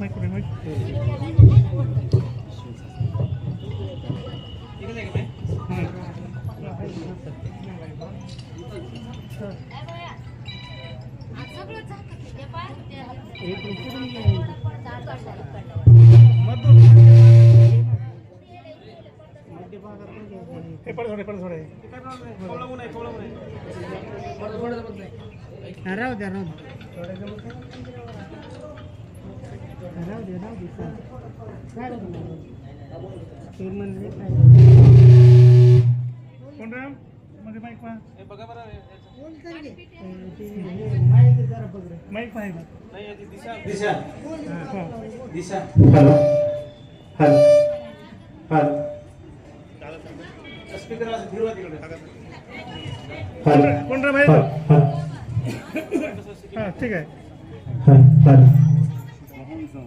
Mic पुढे, राहू द्या राहू द्या. राहू दे राहू दे. ते म्हणले काय. कोण राममध्ये माईक हे माईक जरा बघ. माईक. दिशा हा. Disha hello hello hello speaker फिरवा तिकडे कोण रा- कोण राम आहे हॅलो हा ठीक आहे हॅलो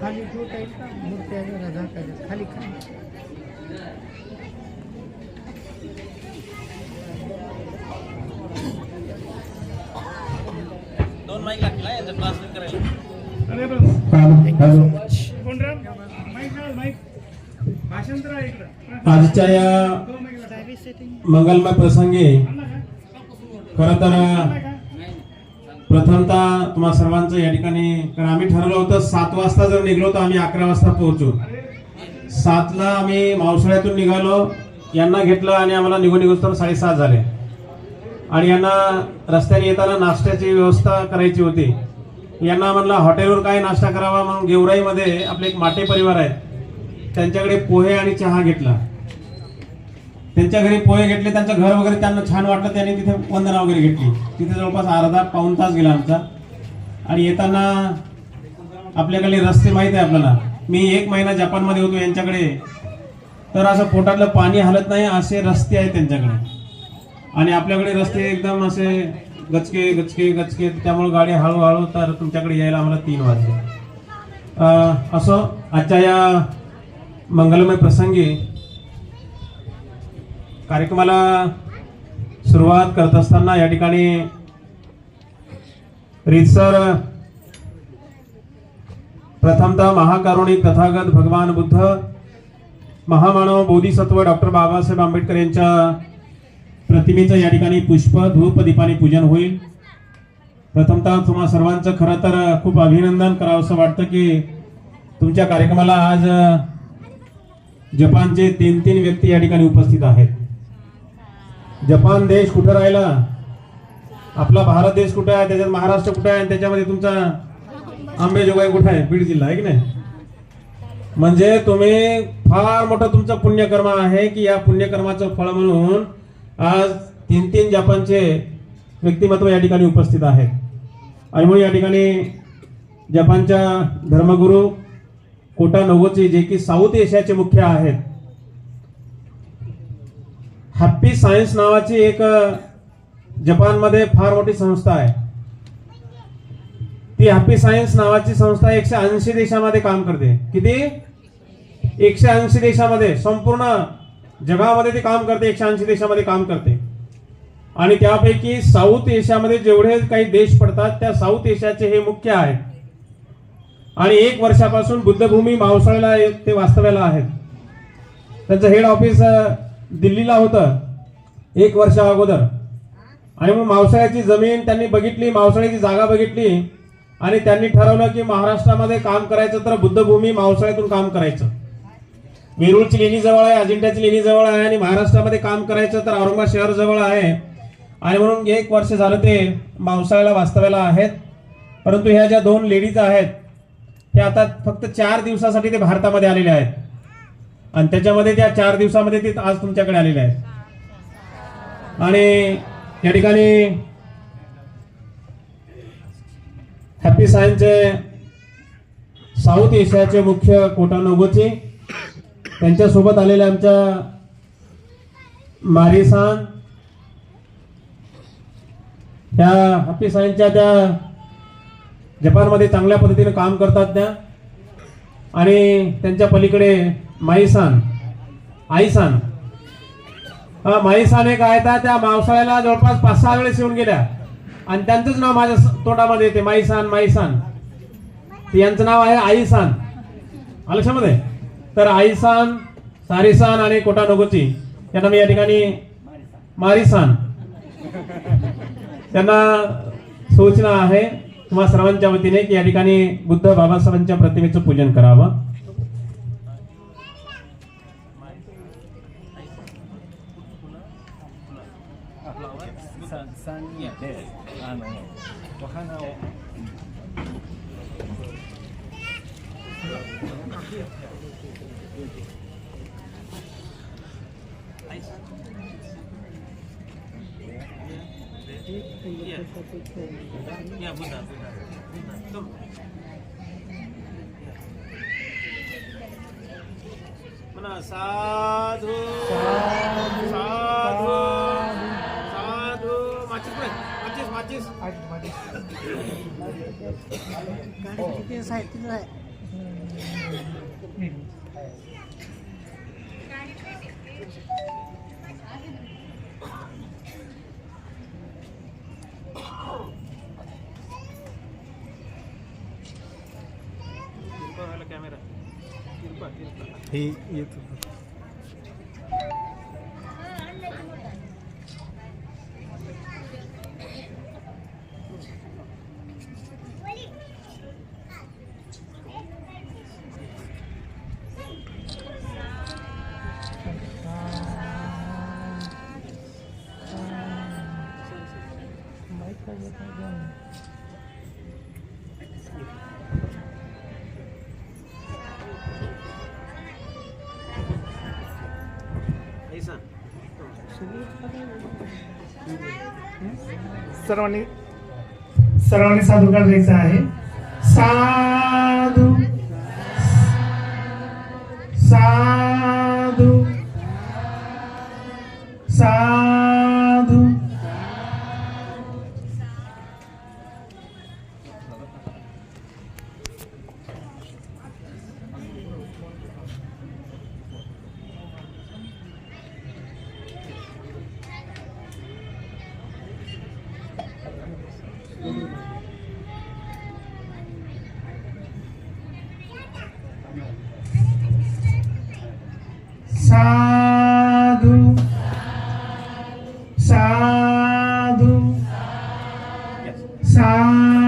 खाली ठेवता येईल का मूर्त्या जरा झाकायच्या खाली खाली दोन माईक हॅलो. आजच्या या मंगलमय प्रसंगी खर खरं तर प्रथमतः तुम्हा सर्वांचं या ठिकाणी कारण आम्ही ठरवलं होतं सात वाजता जर निघलो तर आम्ही अकरा वाजता पोहोचू. सातला आम्ही मावसाळ्यातून निघालो यांना घेतलं आणि आम्हाला निघून निघून तर साडेसात झाले. आणि यांना रस्त्याने येताना नाश्त्याची व्यवस्था करायची होती. यांना म्हणलं हॉटेलवर काय नाश्ता करावा म्हणून गेवराईमध्ये आपले एक माटे परिवार आहेत. त्यांच्याकडे पोहे आणि चहा घेतला. त्यांच्या घरी पोहे घेतले त्यांचं घर वगैरे त्यांना छान वाटलं त्यांनी तिथे वंदना वगैरे घेतली. तिथे जवळपास अर्धा पाऊण तास गेला आमचा. आणि येताना आपल्याकडे रस्ते माहीत आहे आपल्याला. मी एक महिना जपानमध्ये होतो यांच्याकडे. तर असं पोटातलं पाणी हलत नाही असे रस्ते आहेत त्यांच्याकडे. आणि आपल्याकडे रस्ते एकदम असे गचके गचके गचके. त्यामुळे गाडी हळूहळू तर तुमच्याकडे यायला आम्हाला तीन वाजले. असं आजच्या या मंगलमय प्रसंगी कार्यक्रमाला सुरुवात करत असताना या ठिकाणी रीतसर प्रथमतः महाकारुणिक तथागत भगवान बुद्ध महामानव बोधिसत्व डॉक्टर बाबासाहेब आंबेडकर यांच्या प्रतिमेचं या ठिकाणी पुष्प धूप दीपाने पूजन होईल. प्रथमतः तुम्हा सर्वांचं खरं तर खूप अभिनंदन करावं असं वाटतं की तुमच्या कार्यक्रमाला आज जपानचे तीन तीन व्यक्ती या ठिकाणी उपस्थित आहेत. जपान देश कुठं राहिला? आपला भारत देश कुठं आहे? त्याच्यात महाराष्ट्र कुठं आहे? आणि त्याच्यामध्ये तुमचा आंबेजोगाई कुठं आहे? बीड जिल्हा आहे की नाही? म्हणजे तुम्ही फार मोठं तुमचं पुण्यकर्म आहे की या पुण्यकर्माचं फळ म्हणून आज तीन तीन जपानचे व्यक्तिमत्व या ठिकाणी उपस्थित आहेत. आणि म्हणून या ठिकाणी जपानच्या धर्मगुरू कोटा नोगोची जे की साऊथ एशियाचे मुख्य आहेत. हॅप्पी सायन्स नावाची एक जपानमध्ये फार मोठी संस्था आहे. ती हॅप्पी सायन्स नावाची संस्था एकशे ऐंशी देशामध्ये काम करते. किती? एकशे ऐंशी देशामध्ये संपूर्ण जगामध्ये ते काम करते एकशे ऐंशी देशामध्ये काम करते. आणि त्यापैकी साऊथ एशियामध्ये जेवढे काही देश पडतात त्या साऊथ एशियाचे हे मुख्य आहेत. आणि एक वर्षापासून बुद्धभूमी मावसाळ्याला ते वास्तव्याला आहेत. त्यांचं हेड ऑफिस दिल्लीला होतं एक वर्षा अगोदर. आणि मग मावसाळ्याची जमीन त्यांनी बघितली मावसाळ्याची जागा बघितली आणि त्यांनी ठरवलं की महाराष्ट्रामध्ये काम करायचं तर बुद्धभूमी मावसाळ्यातून काम करायचं. वेरूळची लेणी जवळ आहे अजिंठ्याची लेणी जवळ आहे आणि महाराष्ट्रामध्ये काम करायचं तर औरंगाबाद शहर जवळ आहे. आणि म्हणून एक वर्ष झालं ते मावसाळ्याला वास्तव्याला आहेत. परंतु ह्या ज्या दोन लेडीज आहेत त्या आता फक्त चार दिवसासाठी ते भारतामध्ये आलेले आहेत. आणि त्याच्यामध्ये त्या चार दिवसामध्ये ते आज तुमच्याकडे आलेले आहेत. आणि या ठिकाणी हॅपी सायन्सचे साऊथ एशियाचे मुख्य कोटा नोगोची त्यांच्यासोबत आलेल्या आमच्या मारिसान त्या हॅपी सायन्सच्या त्या जपानमध्ये चांगल्या पद्धतीने काम करतात त्या. आणि त्यांच्या पलीकडे माईसान आईसान. हा माईसान एक आहे त्या त्या मावसाळ्याला जवळपास पाच सहा वेळेस येऊन गेल्या. आणि त्यांचंच नाव माझ्या तोंडामध्ये येते माईसान माईसान. यांचं नाव आहे आईसान. आलक्षामध्ये तर आईसान सारिसान आणि कोटा नगोची यांना मी या ठिकाणी मारिसान. त्यांना सूचना आहे तुम्हा सर्वांच्या वतीने की या ठिकाणी बुद्ध बाबासाहेबांच्या प्रतिमेचं पूजन करावं. Iya. Iya, Bunda, Bunda. Bunda. Tuh. Mana sadu. Sadu. Sadu. Macis, Bro. Macis, macis. Macis. Kan tidak saitin lah. Hmm. и, и это सर्वांनी सर्वांनी साधूकार द्यायचा आहे. time.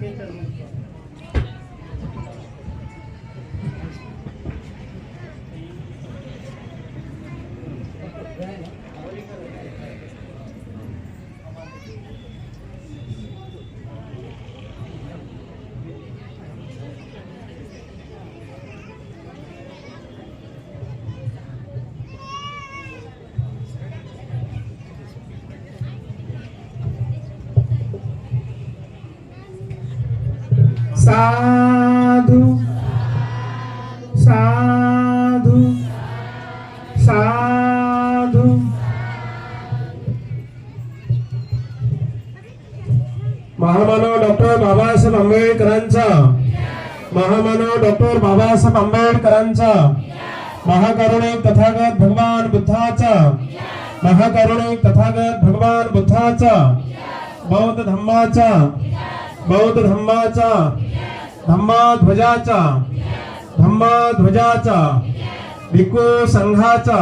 ખેતર મૂકવા साधु साधु साधु. महामानव डॉक्टर बाबासाहेब आंबेडकरांचा महामानव डॉक्टर बाबासाहेब आंबेडकरांचा महाकारुणिक तथागत भगवान बुद्धाचा महाकारुणिक तथागत भगवान बुद्धाचा बौद्ध धम्माचा बौद्ध धम्माचा धम्माध्वजाचा धम्माध्वजाचा भिक्खू संघाचा.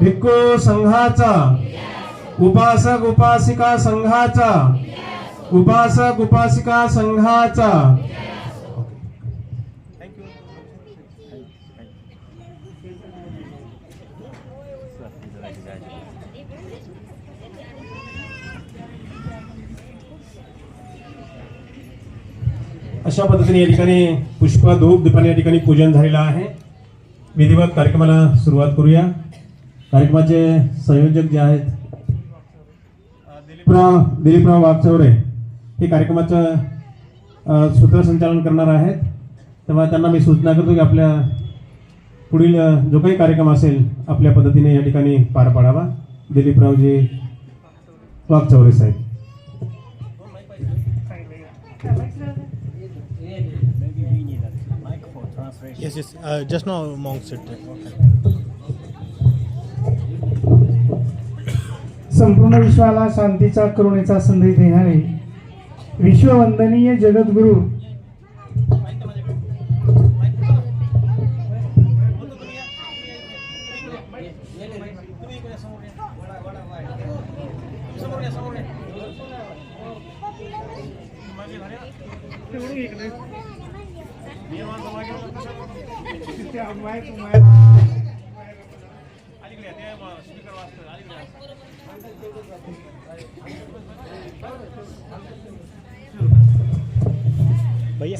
भिक्खू संघाचा. उपासक उपासिका संघाचा. उपासक उपासिका संघाचा. अशा पद्धतीने या ठिकाणी पुष्प धूप दीपाने या ठिकाणी पूजन झालेलं आहे. विधिवत कार्यक्रमाला सुरुवात करूया. कार्यक्रमाचे संयोजक जे आहेत दिलीपराव दिलीपराव वागचौरे हे कार्यक्रमाचं सूत्रसंचालन करणार आहेत. तेव्हा त्यांना मी सूचना करतो की आपल्या पुढील जो काही कार्यक्रम असेल आपल्या पद्धतीने या ठिकाणी पार पाडावा. दिलीपरावजी वागचौरे साहेब. Yes, yes. Uh, just now monk said that. संपूर्ण विश्वाला शांतीचा करुणेचा संदेश देणारे विश्ववंदनीय जगद्गुरु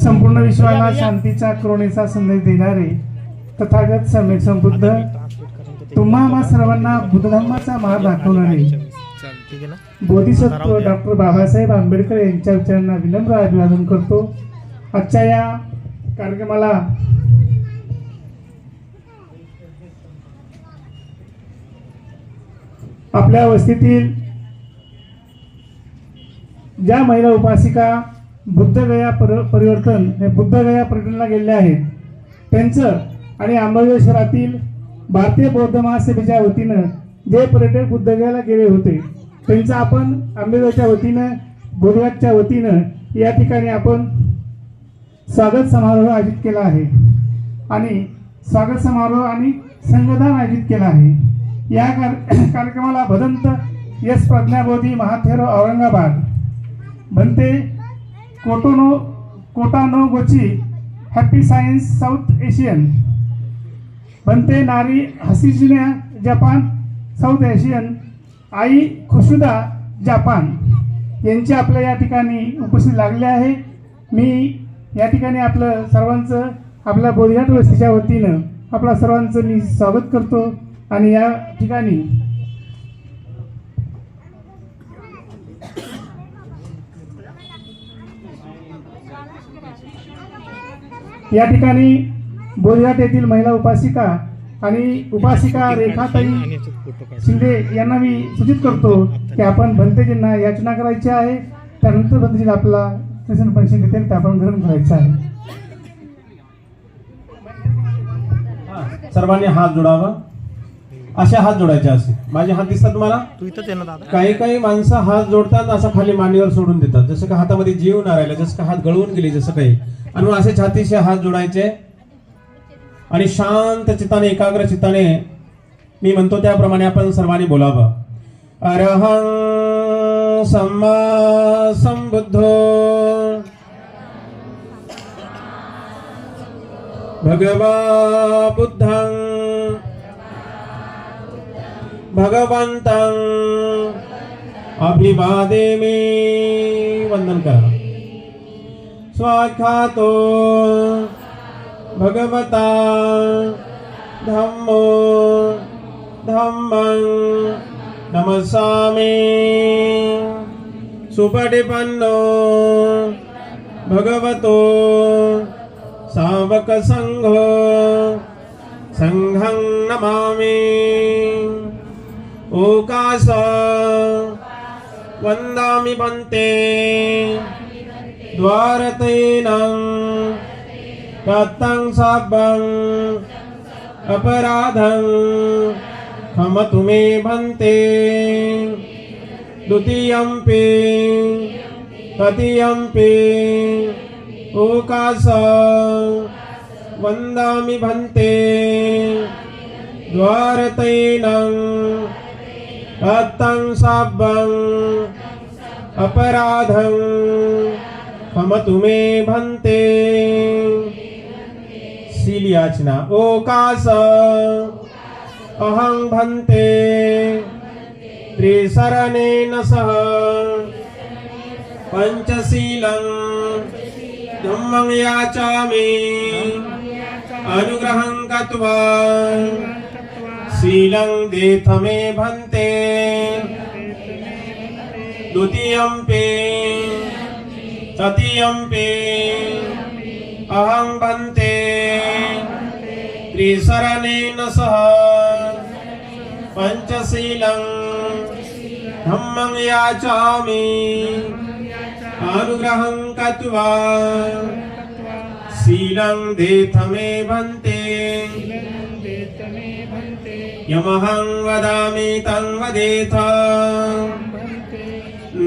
संपूर्ण विश्वाला शांतीचा करुणेचा संदेश देणारे तथागत सम्यक संबुद्ध ट्रान्सलेट करून ते तुम्हा आम्हा सर्वांना बुद्धधर्माचा मार्ग दाखवणारे ठीक आहे ना? बोधिसत्व डॉक्टर बाबासाहेब आंबेडकर यांच्या विचारांना विनम्र अभिवादन करतो. आजच्या या कार्यक्रमाला आपल्या वस्तीतील ज्या महिला उपासिका बुद्धगया पर परिवर्तन हे बुद्धगया पर्यटनाला गेलेल्या आहेत त्यांचं आणि अंबाजोगाई शहरातील भारतीय बौद्ध महासभेच्या वतीनं जे पर्यटक बुद्धगयाला गेले होते त्यांचं आपण आंबेगावच्या वतीनं बोधघाटच्या वतीनं या ठिकाणी आपण स्वागत समारोह आयोजित केला आहे. आणि स्वागत समारोह आणि संगदान आयोजित केला आहे. या कार- कार्यक्रमाला भदंत यश प्रज्ञाबोधी महाथेरो औरंगाबाद बनते कोटोनो कोटानो गोची हॅपी सायन्स साऊथ एशियन बनते नारी हसिजिन्या जपान साऊथ एशियन आई खुशुदा जपान. यांचे आपल्या या ठिकाणी उपस्थित लागले आहे. मी या ठिकाणी आपलं सर्वांचं आपल्या बोधघाट वस्तीच्या वतीनं आपल्या सर्वांचं मी स्वागत करतो. आणि या ठिकाणी या ठिकाणी बोधघाट येथील महिला उपासिका आणि उपासिका रेखाताई शिंदे यांना मी सूचित करतो की आपण भंतेजींना याचना करायची आहे. त्यानंतर भंतेजीला आपला स्टेशन पैसे देतील ते आपण ग्रहण करायचं आहे. सर्वांनी हात जोडावा. अशा हात जोडायचे असे. माझे हात दिसतात तुम्हाला? काही काही माणसं हात जोडतात असं खाली मांडीवर सोडून देतात. जसं का हातामध्ये जीव न राहिला जसं का हात गळून गेले जसं काही. आणि असे छातीशी हात जोडायचे. आणि शांत चित्ताने एकाग्र चित्ताने मी म्हणतो त्याप्रमाणे आपण सर्वांनी बोलावं. अरहं सम्मा संबुद्धो भगवा बुद्धं. अभिवादि मी. वंदन करा. स्वाख्यातो भगवता धम्मो धम्मं नमस्सामि सुपटिपन्नो भगवतो सावकसङ्घो सङ्घं नमामि ओकास वन्दामि भन्ते द्वारतेनं दत्तं साब्बं अपराधं क्षमतु मे भन्ते। द्वितीयम्पि तृतीयम्पि ओकास वन्दामि भन्ते। द्वारतैनं दत्तं साब्बं अपराधं क्षमतु मे भन्ते। शीलयाचना ओकास अहं भन्ते। त्रिशरणेन सह पञ्चशीलं धम्मं याचामि। अनुग्रहं गत्वा। शीलं देथ मे भन्ते पे। तृतीयम्पि। अहं भन्ते त्रिसरणेन सह। पञ्चशीलं। धम्मं याचामि। अनुग्रहं गत्वा। शीलं देथ मे भन्ते यमहं वदामि तं वदेथ।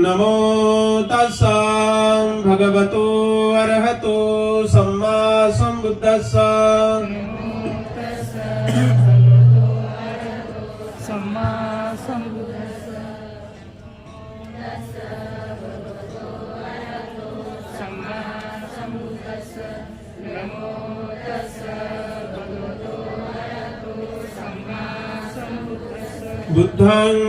नमो तस्स भगवतो अर्हतो सम्मा संबुद्धस्स नमो तस्स भगवतो अरहतो सम्मा संबुद्धस्स बुद्धं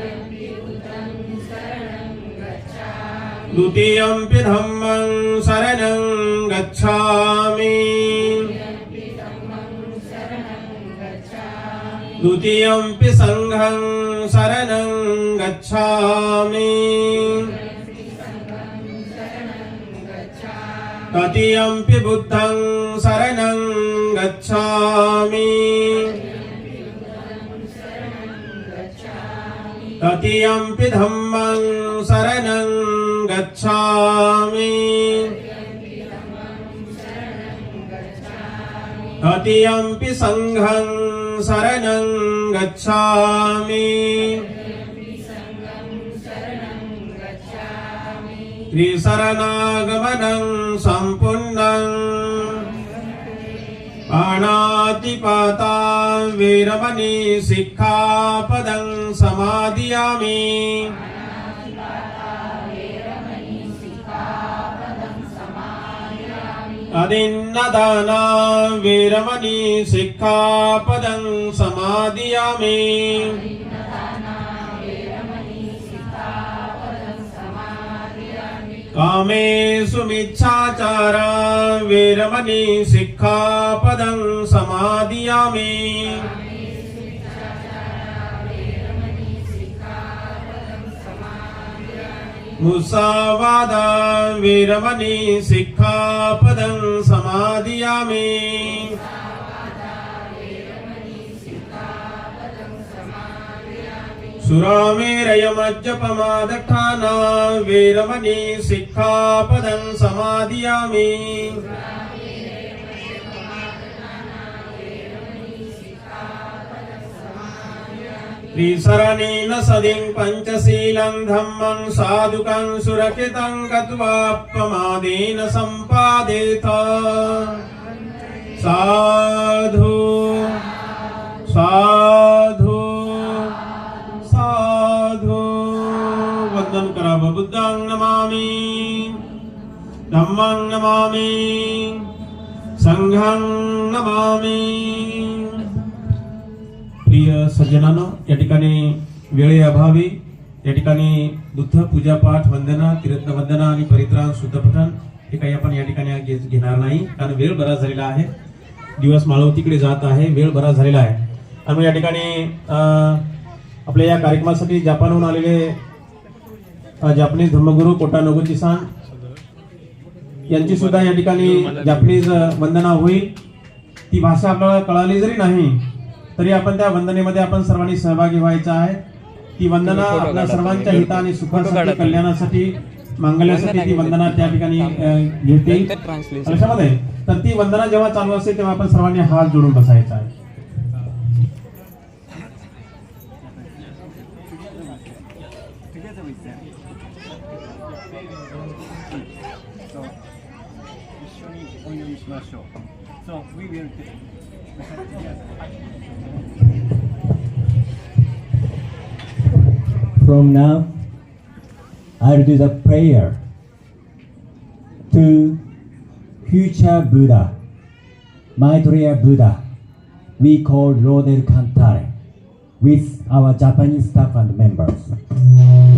द्वितीयम्पि धम्मं शरणं गच्छामि। द्वितीयम्पि सङ्घं शरणं गच्छामि। तृतीयम्पि बुद्धं शरणं गच्छामि। तृतीयम्पि धम्मं शरणं गच्छामि। तदीयम्पि सङ्घं शरणं गच्छामि। त्रिशरणागमनं सम्पूर्णम् पाणातिपाता वीरमणि शिक्षापदं समादयामि। अदिन्नदाना वीरमणि शिक्षापदं समादियामि कामेषु मिच्छाचारा वीरमणि शिक्षापदं समादियामि मुसावादा वीरमणि शिक्षापदं समादियामि सुरामेरयमज्जपमादठाना वीरमणि शिक्षापदं समादियामि त्रिसरणेन सदिं पञ्चशीलं धम्मं साधुकं सुरक्षितं गत्वाप्पमादेन सम्पादेत। साधु साधु साधु। करावं बुद्धं नमामि। धम्मं नमामि। संघं नमामि सज्जनानो या ठिकाणी वेळेअभावी या ठिकाणी बुद्ध पूजापाठ वंदना तीर्थ वंदना आणि परित्राण शुद्धपठण हे काही आपण या ठिकाणी घेणार नाही कारण वेळ बराच झालेला आहे. दिवस माळवतीकडे जात आहे वेळ बराच झालेला आहे. आणि या ठिकाणी अं, आपल्या या कार्यक्रमासाठी जपानहून आलेले जापानीज जापनीज धर्मगुरू कोटा नोगुची यांची सुद्धा या ठिकाणी जापनीज वंदना होईल ती भाषा आपल्याला कळाली जरी नाही तरी आपण त्या वंदनेमध्ये आपण सर्वांनी सहभागी व्हायचं आहे. ती वंदना आपल्या सर्वांच्या हिता आणि सुखासाठी कल्याणासाठी मांगल्यासाठी ती वंदना त्या ठिकाणी घेते. लक्षामध्ये तर ती वंदना जेव्हा चालू असते तेव्हा आपण सर्वांनी हात जोडून बसायचा आहे. From now, I'll do the prayer to future Buddha, Maitreya Buddha, we call Lord El Cantare, with our Japanese staff and members.